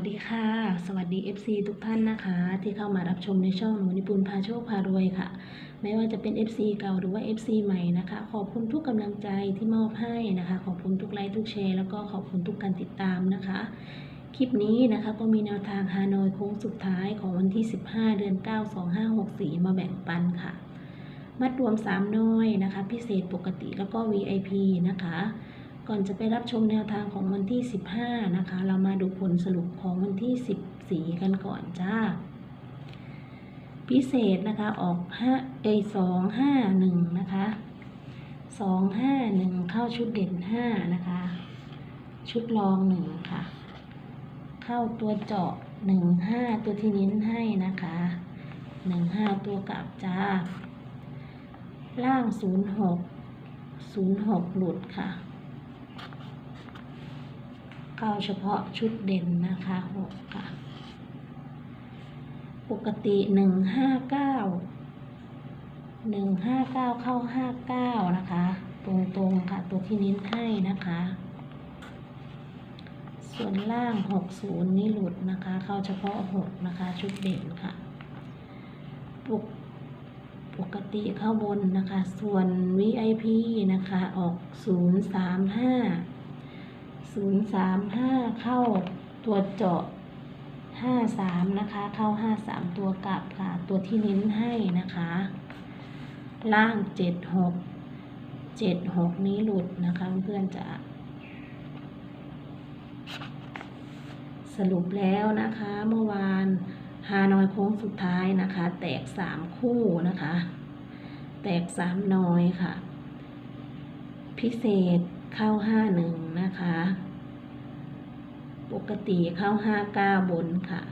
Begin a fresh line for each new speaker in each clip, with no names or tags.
วัสดีค่ะ สวัสดี FC ทุกท่านนะคะ ที่เข้ามารับชมในช่องหนูนิปุนพาโชคพารวยค่ะ ไม่ว่าจะเป็น FC เก่าหรือว่า FC ใหม่นะคะ ขอบคุณทุกกำลังใจที่มอบให้นะคะ ขอบคุณทุกไลค์ทุกแชร์แล้วก็ขอบคุณทุกการติดตามนะคะ คลิปนี้นะคะก็มีแนวทางฮานอยโค้งสุดท้ายของวันที่ 15 เดือน 9 2564 มาแบ่งปันค่ะ มัดรวม 3 น้อยนะคะ พิเศษปกติแล้วก็ VIP นะคะ ก่อนจะไปรับชมแนวทางของวันที่ 15 นะคะ เรามาดูผลสรุปของวันที่ 14 กันก่อนจ้า พิเศษนะคะออก5เอย2 5 1 นะคะ 2 5 1 เข้าชุดเด่น 5 นะคะ ชุดรอง 1 ค่ะ เข้าตัวเจาะ 1 5 ตัวที่เน้นให้นะคะ 1 5 ตัวกลับจ้า ล่าง 06 06 หลุดค่ะ เข้าเฉพาะชุดเด่นนะคะหกค่ะ ปกติหนึ่งห้าเก้าหนึ่งห้าเก้าเข้าห้าเก้านะคะ ตรงๆค่ะตัวที่เน้นให้นะคะ ส่วนล่างหกศูนย์นี่หลุดนะคะ เข้าเฉพาะหกนะคะ ชุดเด่นค่ะปกปกติเข้าบนนะคะ ส่วน VIP นะคะ ออกศูนย์สามห้า ศูนย์สามห้าเข้าตัวเจาะห้าสามนะคะ เข้าห้าสามตัวกลับค่ะ ตัวที่เน้นให้นะคะ ล่างเจ็ดหกเจ็ดหกนี้หลุดนะคะ เพื่อนจะ สรุปแล้วนะคะ เมื่อวานฮานอยโค้งสุดท้ายนะคะ แตกสามคู่นะคะ แตกสามนอยค่ะ พิเศษเข้าห้าหนึ่งนะคะ ปกติเข้าห้าเก้าบนค่ะ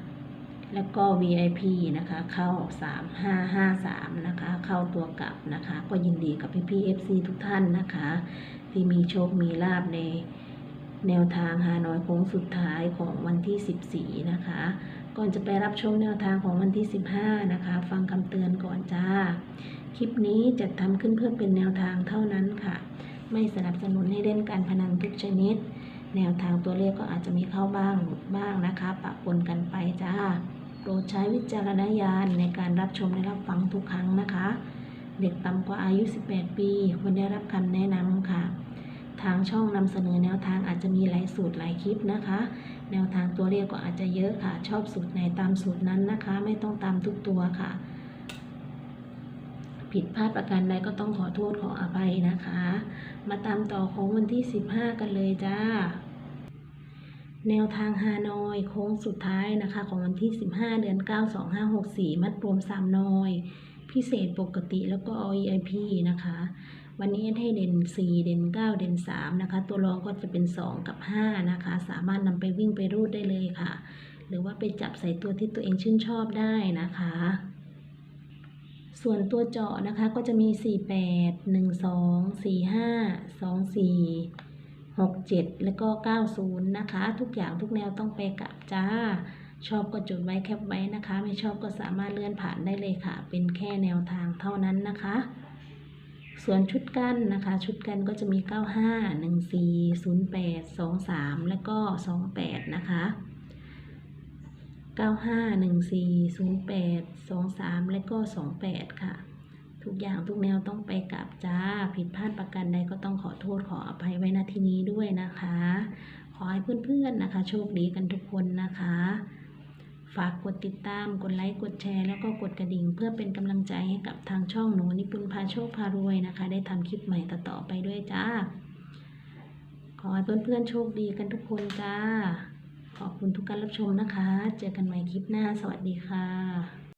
แล้วก็ VIP นะคะ เข้าสามห้าห้าสามนะคะ เข้าตัวกลับนะคะ ก็ยินดีกับพี่พี่ FC ทุกท่านนะคะ ที่มีโชค มีลาบในแนวทางฮานอยโค้งสุดท้ายของวันที่ 14 นะคะ ก่อนจะไปรับชมแนวทางของวันที่ 15 นะคะ ฟังคำเตือนก่อนจ้า คลิปนี้จะทำขึ้นเพื่อเป็นแนวทางเท่านั้นค่ะ ไม่สนับสนุนให้เล่นการพนันทุกชนิด แนวทางตัวเลขก็อาจจะมีเข้าบ้างบ้างนะคะปะปนกันไปจ้าโปรดใช้วิจารณญาณในการรับชมและรับฟังทุกครั้งนะคะ เด็กต่ำกว่าอายุ 18 ปีควรได้รับคำแนะนำค่ะ ทางช่องนำเสนอแนวทางอาจจะมีหลายสูตรหลายคลิปนะคะ แนวทางตัวเลขก็อาจจะเยอะค่ะ ชอบสูตรไหนตามสูตรนั้นนะคะ ไม่ต้องตามทุกตัวค่ะ ผิดพลาดประการใดก็ต้องขอโทษขออภัยนะคะ มาตามต่อของวันที่ 15 กันเลยจ้า แนวทางฮานอยโค้งสุดท้ายนะคะ ของวันที่ 15 เดือน 9 2564 มัดรวม3นอย พิเศษปกติแล้วก็ VIP นะคะ วันนี้ให้เด่น 4 เด่น 9 เด่น 3 นะคะ ตัวรองก็จะเป็น 2 กับ 5 นะคะ สามารถนำไปวิ่งไปรูดได้เลยค่ะ หรือว่าไปจับใส่ตัวที่ตัวเองชื่นชอบได้นะคะส่วนตัวเจาะนะคะก็จะมี 48 12 45 24 67 แล้วก็ 90 นะคะ ทุกอย่างทุกแนวต้องไปกลับจ้า ชอบก็จดไว้แคปไว้นะคะ ไม่ชอบก็สามารถเลื่อนผ่านได้เลยค่ะ เป็นแค่แนวทางเท่านั้นนะคะ ส่วนชุดกั้นนะคะ ชุดกั้นก็จะมี 95 14 08 23 แล้วก็ 28 นะคะ 95 14 08 23 และก็ 28 ค่ะ ทุกอย่างทุกแนวต้องไปกลับจ้า ผิดพลาดประการใดก็ต้องขอโทษขออภัยไว้ณที่นี้ด้วยนะคะ ขอให้เพื่อนๆนะคะ โชคดีกันทุกคนนะคะ ฝากกดติดตาม กดไลค์ กดแชร์ แล้วก็กดกระดิ่ง เพื่อเป็นกำลังใจให้กับทางช่องหนูนิปุนพาโชคพารวยนะคะ ได้ทำคลิปใหม่ต่อๆไปด้วยจ้า ขอให้เพื่อนๆโชคดีกันทุกคนจ้า ขอบคุณทุกการรับชมนะคะ เจอกันใหม่คลิปหน้า สวัสดีค่ะ